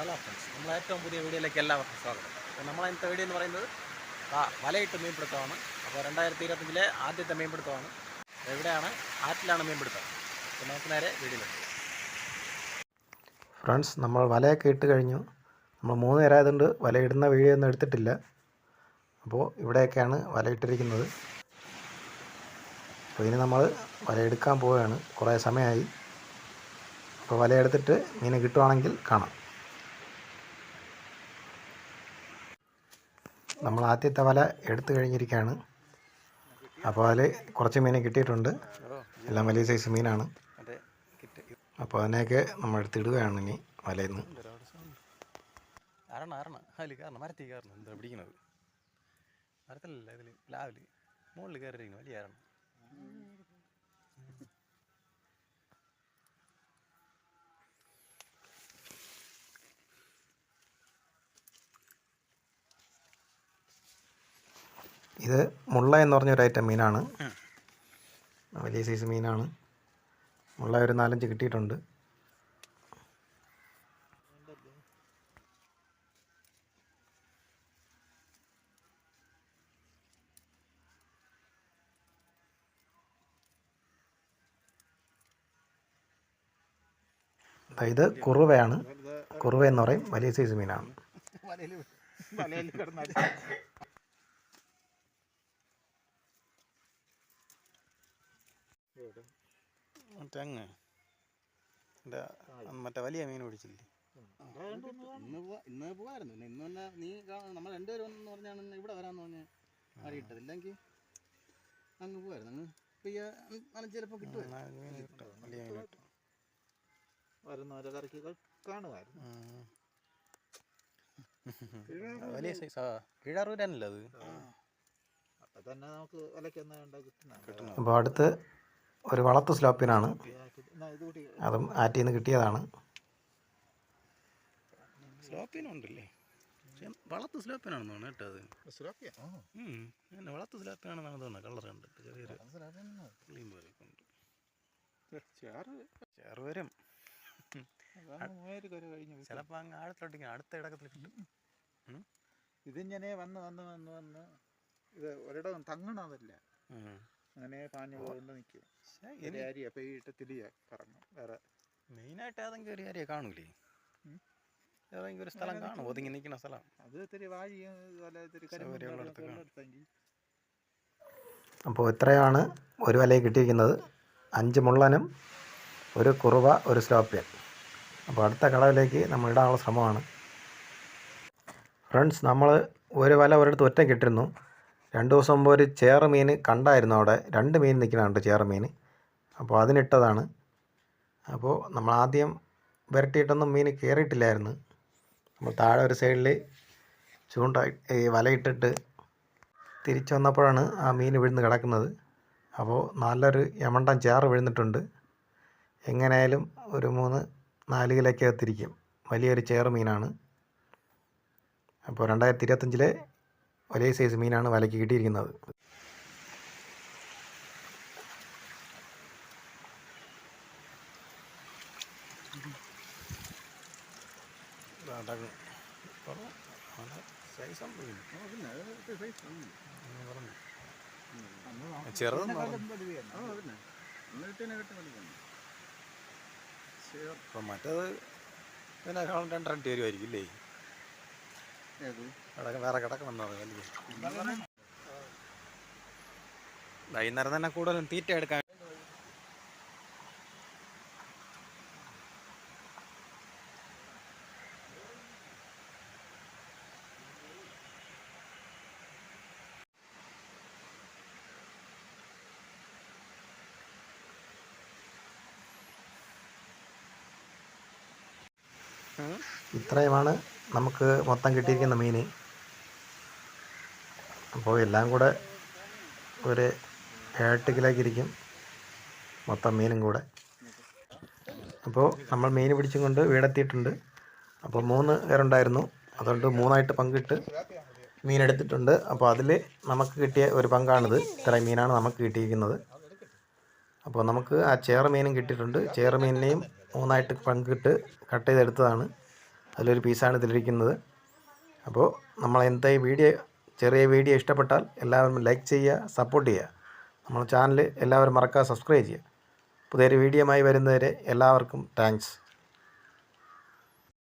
Hello friends നമ്മൾ ഏറ്റവും പുതിയ വീഡിയോയിലേക്ക് എല്ലാവർക്കും സ്വാഗതം. അപ്പോൾ നമ്മളെ ഇന്നത്തെ വീഡിയോ എന്ന് പറയുന്നത് വലയിട്ട് മീൻപിടുത്തമാണ്. അപ്പോൾ രണ്ടായിരത്തി ഇരുപത്തഞ്ചിലെ ആദ്യത്തെ മീൻപിടുത്തമാണ്. എവിടെയാണ്? ആറ്റിലാണ് മീൻപിടുത്തം. അപ്പോൾ നമുക്ക് നേരെ വീഡിയോയിലെത്തി ഫ്രണ്ട്സ് നമ്മൾ വലയൊക്കെ ഇട്ട് കഴിഞ്ഞു. നമ്മൾ മൂന്ന് പേരായതുകൊണ്ട് വലയിടുന്ന വീഡിയോ ഒന്നും എടുത്തിട്ടില്ല. അപ്പോൾ ഇവിടെയൊക്കെയാണ് വലയിട്ടിരിക്കുന്നത്. അപ്പോൾ ഇനി നമ്മൾ വലയെടുക്കാൻ പോവുകയാണ്. കുറേ സമയമായി. അപ്പോൾ വലയെടുത്തിട്ട് മീനെ കിട്ടുവാണെങ്കിൽ കാണാം. നമ്മൾ ആദ്യത്തെ വല എടുത്തു കഴിഞ്ഞിരിക്കുകയാണ്. അപ്പോൾ അതിൽ കുറച്ച് മീനെ കിട്ടിയിട്ടുണ്ട്. എല്ലാം വലിയ സൈസ് മീനാണ്. അപ്പോൾ അതിനെയൊക്കെ നമ്മൾ എടുത്തിടുകയാണ് ഇനി വലയിൽ നിന്ന് മരത്തിൽ വലിയ ഇത് മുള്ള എന്ന് പറഞ്ഞൊരു ഐറ്റം മീനാണ്. വലിയ സൈസ് മീനാണ്. മുള്ള ഒരു നാലഞ്ച് കിട്ടിയിട്ടുണ്ട്. ഇത് കുറുവയാണ്. കുറുവ എന്ന് പറയും. വലിയ സൈസ് മീനാണ്. തെങ്ങ് മറ്റേ വലിയ മീൻ പിടിച്ചില്ലേ? ഇന്ന് പോവാ ഇന്ന് പോവായിരുന്നു. പിന്നെ ഇന്ന് തന്നെ നീ നമ്മൾ രണ്ടുപേരും എന്ന് പറഞ്ഞാണ് ഇവിടെ വരാന്ന് പറഞ്ഞ് ആടിയിട്ടത് ഇല്ലെങ്കിൽ അങ്ങ് പോവായിരുന്നു. അങ്ങ് അന്ന് ചിലപ്പോൾ കിട്ടുമായിരുന്നു. വരുന്നവരെ കറക്കി കാണുമായിരുന്നു. വലിയ സൈസാ കീഴാറൂരാനല്ലേ അത്? അപ്പൊ തന്നെ നമുക്ക് വിലയ്ക്ക് എന്താ കിട്ടുന്ന അപ്പോൾ അടുത്ത് ഒരു വളത്ത് സ്ലോപ്പിനാണ് അതും ആറ്റിൽ നിന്ന് കിട്ടിയതാണ് സ്ലോപ്പിനുണ്ടല്ലേ സ്ലോപ്പിനാണെന്ന് തോന്നുന്നു കേട്ടോ അത്. സ്ലോപ്പിനാണെന്നാണ് തോന്നുന്നത്. കളർ കണ്ടിട്ട് ചെറിയൊരു പുള്ളിയും പോലെയൊക്കെ ഉണ്ട്. ചേറ്. ചേറ് വരും. മൂവായിരം കഴിഞ്ഞു ചിലപ്പോൾ അങ്ങ് ആഴത്തിലോട്ട് ഇങ്ങനെ അടുത്ത ഇടക്കത്തിൽ കിട്ടും. ഇതിങ്ങനെ വന്ന് വന്ന് വന്ന് വന്ന് ഇത് ഒരിടം തങ്ങണതല്ല. അങ്ങനെ പാഞ്ഞു നിൽക്കും. ഒരു ഇനി അരി അപ്പം ഈ ഇട്ട് തിരിയ കറങ്ങും വേറെ മെയിനായിട്ട് ഏതെങ്കിലും ഒരു ഏരിയ കാണൂലേ. ഏതെങ്കിലും ഒരു സ്ഥലം കാണും. ഒതുങ്ങി നിൽക്കുന്ന സ്ഥലം? അത് ഇത്തിരി വാഴി അപ്പോൾ ഇത്രയാണ് ഒരു വലയിൽ കിട്ടിയിരിക്കുന്നത്. അഞ്ച് മുള്ളനും ഒരു കുറുവ ഒരു സ്ലോപ്പിയൻ അപ്പോൾ അടുത്ത കടവിലേക്ക് നമ്മൾ ഇടാനുള്ള ശ്രമമാണ്. ഫ്രണ്ട്സ് നമ്മൾ ഒരു വല ഒരിടത്ത് ഒറ്റയ്ക്ക് ഇട്ടിരുന്നു. രണ്ട് ദിവസം മുമ്പ് ഒരു ചേറ് മീൻ കണ്ടായിരുന്നു അവിടെ. രണ്ട് മീൻ നിൽക്കുന്നുണ്ട് ചേറ് മീൻ. അപ്പോൾ അതിനിട്ടതാണ്. അപ്പോൾ നമ്മൾ ആദ്യം വരട്ടിയിട്ടൊന്നും മീൻ കയറിയിട്ടില്ലായിരുന്നു. നമ്മൾ താഴെ ഒരു സൈഡിൽ ചൂണ്ട ഈ വലയിട്ടിട്ട് തിരിച്ചു വന്നപ്പോഴാണ് ആ മീൻ വിഴുന്ന് കിടക്കുന്നത്. അപ്പോൾ നല്ലൊരു യമണ്ടൻ ചേറ് വിഴുന്നിട്ടുണ്ട്. എങ്ങനെയായാലും ഒരു മൂന്ന് നാല് കിലോയ്ക്ക് അകത്തിരിക്കും. വലിയൊരു ചേറ് മീനാണ്. അപ്പോൾ രണ്ടായിരത്തി ഇരുപത്തഞ്ചിലെ വലിയ സൈസ് മീനാണ് വലയ്ക്ക് കിട്ടിയിരിക്കുന്നത്. മറ്റേത് പിന്നെ രണ്ടരട്ടി വരുമായിരിക്കും വേറെ കിടക്കണം വൈകുന്നേരം തന്നെ കൂടുതലും തീറ്റ എടുക്കാൻ. ഇത്രയുമാണ് നമുക്ക് മൊത്തം കിട്ടിയിരിക്കുന്ന മീൻ. അപ്പോൾ എല്ലാം കൂടെ ഒരു എട്ട് കിലോയ്ക്ക് ഇരിക്കും മൊത്തം മീനും കൂടെ. അപ്പോൾ നമ്മൾ മീൻ പിടിച്ചും കൊണ്ട് വീടെത്തിയിട്ടുണ്ട്. അപ്പോൾ മൂന്ന് പേരുണ്ടായിരുന്നു. അതുകൊണ്ട് മൂന്നായിട്ട് പങ്കിട്ട് മീനെടുത്തിട്ടുണ്ട് അപ്പോൾ അതിൽ നമുക്ക് കിട്ടിയ ഒരു പങ്കാണിത്. ഇത്രയും മീനാണ് നമുക്ക് കിട്ടിയിരിക്കുന്നത്. അപ്പോൾ നമുക്ക് ആ ചേറ് മീനും കിട്ടിയിട്ടുണ്ട്. ചേറ് മീനിനെയും മൂന്നായിട്ട് പങ്കിട്ട് കട്ട് ചെയ്തെടുത്തതാണ്. അതിലൊരു പീസാണ് ഇതിലിരിക്കുന്നത്. അപ്പോൾ നമ്മൾ എന്താ ഈ വീഡിയോ ചെറിയ വീഡിയോ ഇഷ്ടപ്പെട്ടാൽ എല്ലാവരും ലൈക്ക് ചെയ്യുക സപ്പോർട്ട് ചെയ്യുക. നമ്മൾ ചാനൽ എല്ലാവരും മറക്കാതെ സബ്സ്ക്രൈബ് ചെയ്യുക. പുതിയൊരു വീഡിയോയുമായി വരുന്നവരെ എല്ലാവർക്കും താങ്ക്സ്